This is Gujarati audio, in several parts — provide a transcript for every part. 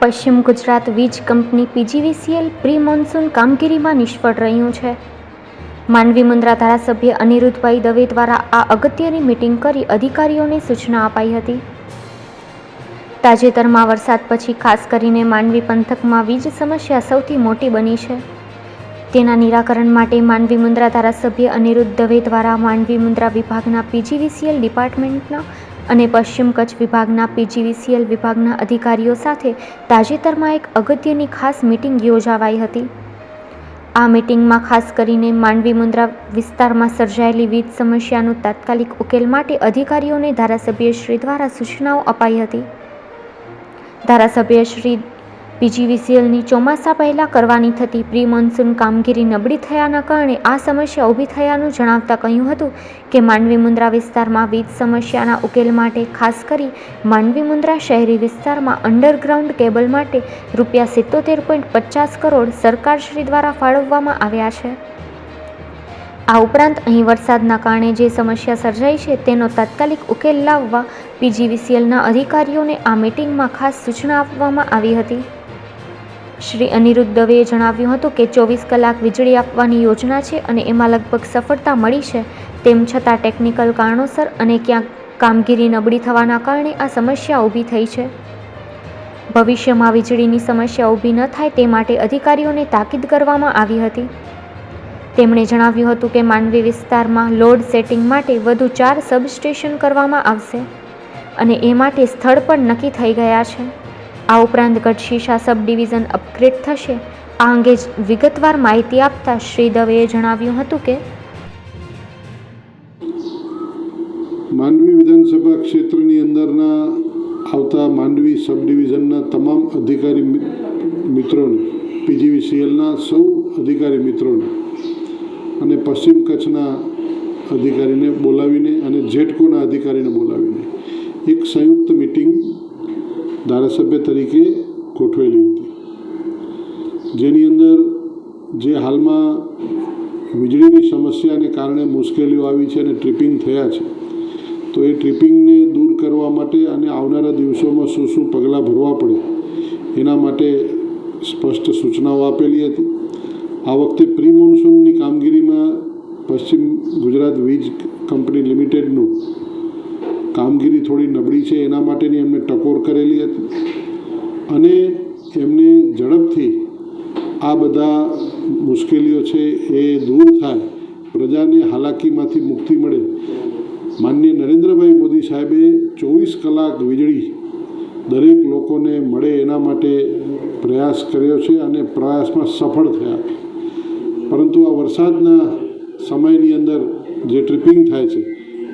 પશ્ચિમ ગુજરાત વીજ કંપની પીજીવીસીએલ પ્રી મોન્સૂન કામગીરીમાં નિષ્ફળ રહ્યું છે. માંડવી મુન્દ્રા ધારાસભ્ય અનિરુદ્ધભાઈ દવે દ્વારા આ અગત્યની મિટિંગ કરી અધિકારીઓને સૂચના અપાઈ હતી. તાજેતરમાં વરસાદ પછી ખાસ કરીને માંડવી પંથકમાં વીજ સમસ્યા સૌથી મોટી બની છે. તેના નિરાકરણ માટે માંડવી મુન્દ્રા ધારાસભ્ય અનિરુદ્ધ દવે દ્વારા માંડવી મુન્દ્રા વિભાગના પીજીવીસીએલ ડિપાર્ટમેન્ટના અને પશ્ચિમ કચ્છ વિભાગના પીજીવીસીએલ વિભાગના અધિકારીઓ સાથે તાજેતરમાં એક અગત્યની ખાસ મિટિંગ યોજાવાઈ હતી. આ મિટિંગમાં ખાસ કરીને માંડવી મુન્દ્રા વિસ્તારમાં સર્જાયેલી વીજ સમસ્યાનું તાત્કાલિક ઉકેલ માટે અધિકારીઓને ધારાસભ્યશ્રી દ્વારા સૂચનાઓ અપાઈ હતી. ધારાસભ્યશ્રી પીજીવીસીએલની ચોમાસા પહેલાં કરવાની થતી પ્રી મોન્સૂન કામગીરી નબળી થયાના કારણે આ સમસ્યા ઊભી થયાનું જણાવતા કહ્યું હતું કે માંડવી મુન્દ્રા વિસ્તારમાં વીજ સમસ્યાના ઉકેલ માટે ખાસ કરી માંડવી મુન્દ્રા શહેરી વિસ્તારમાં અંડરગ્રાઉન્ડ કેબલ માટે રૂપિયા સિત્તોતેર પોઈન્ટ પચાસ કરોડ સરકારશ્રી દ્વારા ફાળવવામાં આવ્યા છે. આ ઉપરાંત અહીં વરસાદના કારણે જે સમસ્યા સર્જાઈ છે તેનો તાત્કાલિક ઉકેલ લાવવા પીજીવીસીએલના અધિકારીઓને આ મિટિંગમાં ખાસ સૂચના આપવામાં આવી હતી. શ્રી અનિરુદ્ધ દવેએ જણાવ્યું હતું કે ચોવીસ કલાક વીજળી આપવાની યોજના છે અને એમાં લગભગ સફળતા મળી છે. તેમ છતાં ટેકનિકલ કારણોસર અને ક્યાંક કામગીરી નબળી થવાના કારણે આ સમસ્યા ઊભી થઈ છે. ભવિષ્યમાં વીજળીની સમસ્યા ઊભી ન થાય તે માટે અધિકારીઓને તાકીદ કરવામાં આવી હતી. તેમણે જણાવ્યું હતું કે માંડવી વિસ્તારમાં લોડ સેટિંગ માટે વધુ ચાર સબસ્ટેશન કરવામાં આવશે અને એ માટે સ્થળ પણ નક્કી થઈ ગયા છે. આ ઉપરાંત ગઢશીશા સબ ડિવિઝન અપગ્રેડ થશે. આ અંગે વિગતવાર માહિતી આપતા શ્રી દવેએ જણાવ્યું હતું કે માંડવી વિધાનસભા ક્ષેત્રની અંદરના આવતા માંડવી સબ ડિવિઝનના તમામ અધિકારી મિત્રોને, પીજીવીસીએલના સૌ અધિકારી મિત્રોને અને પશ્ચિમ કચ્છના અધિકારીને બોલાવીને અને જેટકોના અધિકારીને બોલાવીને એક સંયુક્ત મિટિંગ ધારાસભ્ય તરીકે ગોઠવેલી હતી. જેની અંદર જે હાલમાં વીજળીની સમસ્યાને કારણે મુશ્કેલીઓ આવી છે અને ટ્રિપિંગ થયા છે, તો એ ટ્રિપિંગને દૂર કરવા માટે અને આવનારા દિવસોમાં શું શું પગલાં ભરવા પડે, એના માટે સ્પષ્ટ સૂચનાઓ આપેલી હતી. આ વખતે પ્રી મોન્સૂનની કામગીરીમાં પશ્ચિમ ગુજરાત વીજ કંપની લિમિટેડનું કામગીરી થોડી નબળી છે, એના માટેની એમને ટકોર કરેલી હતી. અને એમને ઝડપથી આ બધા મુશ્કેલીઓ છે એ દૂર થાય, પ્રજાને હાલાકીમાંથી મુક્તિ મળે. માનનીય નરેન્દ્રભાઈ મોદી સાહેબે ચોવીસ કલાક વીજળી દરેક લોકોને મળે એના માટે પ્રયાસ કર્યો છે અને પ્રયાસમાં સફળ થયા પરંતુ આ વરસાદના સમયની અંદર જે ટ્રિપિંગ થાય છે,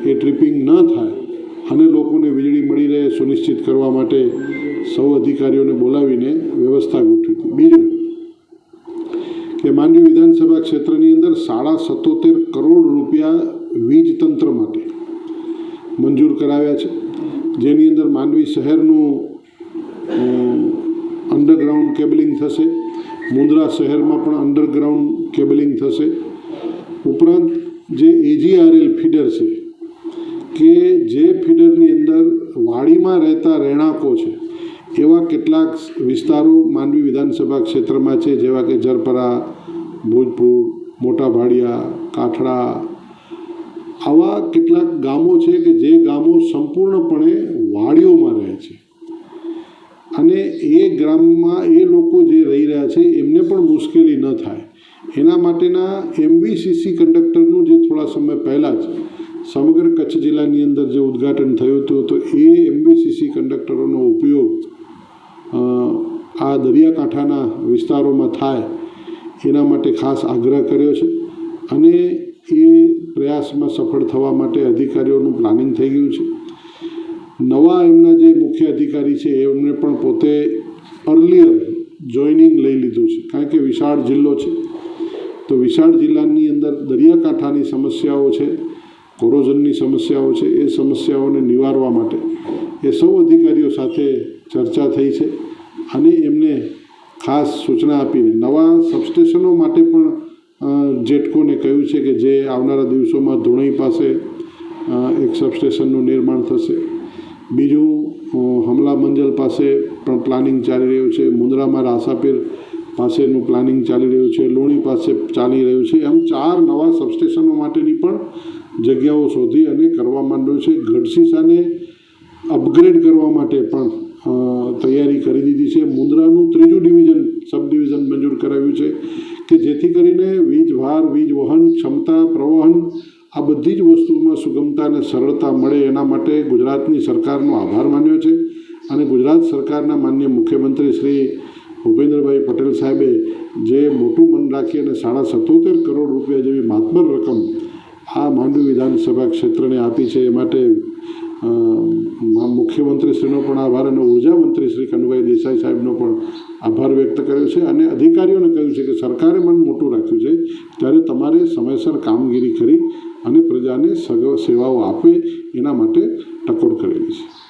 એ ટ્રિપિંગ ન થાય અને લોકોને વીજળી મળી રહે સુનિશ્ચિત કરવા માટે સૌ અધિકારીઓને બોલાવીને વ્યવસ્થા ગોઠવી હતી. બીજું કે માંડવી વિધાનસભા ક્ષેત્રની અંદર સાડા સત્તોતેર કરોડ રૂપિયા વીજ તંત્ર માટે મંજૂર કરાવ્યા છે. જેની અંદર માંડવી શહેરનું અંડરગ્રાઉન્ડ કેબલિંગ થશે. મુન્દ્રા શહેરમાં પણ અંડરગ્રાઉન્ડ કેબલિંગ થશે. ઉપરાંત જે એજીઆરએલ ફીડર છે કે જે ફીડરની અંદર વાડીમાં રહેતા રહેણાંકો છે, એવા કેટલાક વિસ્તારો માંડવી વિધાનસભા ક્ષેત્રમાં છે, જેવા કે જરપરા, ભોજપુર, મોટા ભાડિયા, કાઠડા, આવા કેટલાક ગામો છે કે જે ગામો સંપૂર્ણપણે વાડીઓમાં રહે છે. અને એ ગ્રામમાં એ લોકો જે રહી રહ્યા છે, એમને પણ મુશ્કેલી ન થાય. એના માટેના એમબીસીસી કંડક્ટરનું જે થોડા સમય પહેલાં જ સમગ્ર કચ્છ જિલ્લાની અંદર જે ઉદ્ઘાટન થયું હતું, તો એ એમબીસીસી કંડક્ટરોનો ઉપયોગ આ દરિયાકાંઠાના વિસ્તારોમાં થાય, એના માટે ખાસ આગ્રહ કર્યો છે. અને એ પ્રયાસમાં સફળ થવા માટે અધિકારીઓનું પ્લાનિંગ થઈ ગયું છે. નવા એમના જે મુખ્ય અધિકારી છે, એમને પણ પોતે અર્લિયર જોઈનિંગ લઈ લીધું છે. કારણ કે વિશાળ જિલ્લો છે. તો વિશાળ જિલ્લાની અંદર દરિયાકાંઠાની સમસ્યાઓ છે. કોરોઝનની સમસ્યાઓ છે, એ સમસ્યાઓને નિવારવા માટે એ સૌ અધિકારીઓ સાથે ચર્ચા થઈ છે અને એમને ખાસ સૂચના આપીને નવા સબસ્ટેશનો માટે પણ જેટકોને કહ્યું છે કે જે આવનારા દિવસોમાં ધોણઈ પાસે એક સબસ્ટેશનનું નિર્માણ થશે. બીજું હમલા મંજલ પાસે પણ પ્લાનિંગ ચાલી રહ્યું છે મુંદ્રામાં રાસાપીર પાસેનું પ્લાનિંગ ચાલી રહ્યું છે, લોણી પાસે ચાલી રહ્યું છે, એમ ચાર નવા સબસ્ટેશનો માટેની પણ જગ્યાઓ શોધી અને કરવા માંડ્યું છે. ગઢસીસાને અપગ્રેડ કરવા માટે પણ તૈયારી કરી દીધી છે. મુંદ્રાનું ત્રીજું ડિવિઝન સબ ડિવિઝન મંજૂર કરાવ્યું છે કે જેથી કરીને વીજ, ભાર, વીજ, વહન, ક્ષમતા, પ્રવહન આ બધી જ વસ્તુમાં સુગમતા અને સરળતા મળે એના માટે ગુજરાતની સરકારનો આભાર માન્યો છે. અને ગુજરાત સરકારના માન્ય મુખ્યમંત્રી શ્રી ભૂપેન્દ્રભાઈ પટેલ સાહેબે જે મોટું મન રાખી અને સાડા સત્તોતેર કરોડ રૂપિયા જેવી માતબર રકમ આ માંડવી વિધાનસભા ક્ષેત્રને આપી છે એ માટે મુખ્યમંત્રીશ્રીનો પણ આભાર અને ઊર્જા મંત્રી શ્રી કનુભાઈ દેસાઈ સાહેબનો પણ આભાર વ્યક્ત કર્યો છે અને અધિકારીઓને કહ્યું છે કે સરકારે મન મોટું રાખ્યું છે, ત્યારે તમારે સમયસર કામગીરી કરી અને પ્રજાને સગ સેવાઓ આપે એના માટે ટકોર કરેલી છે.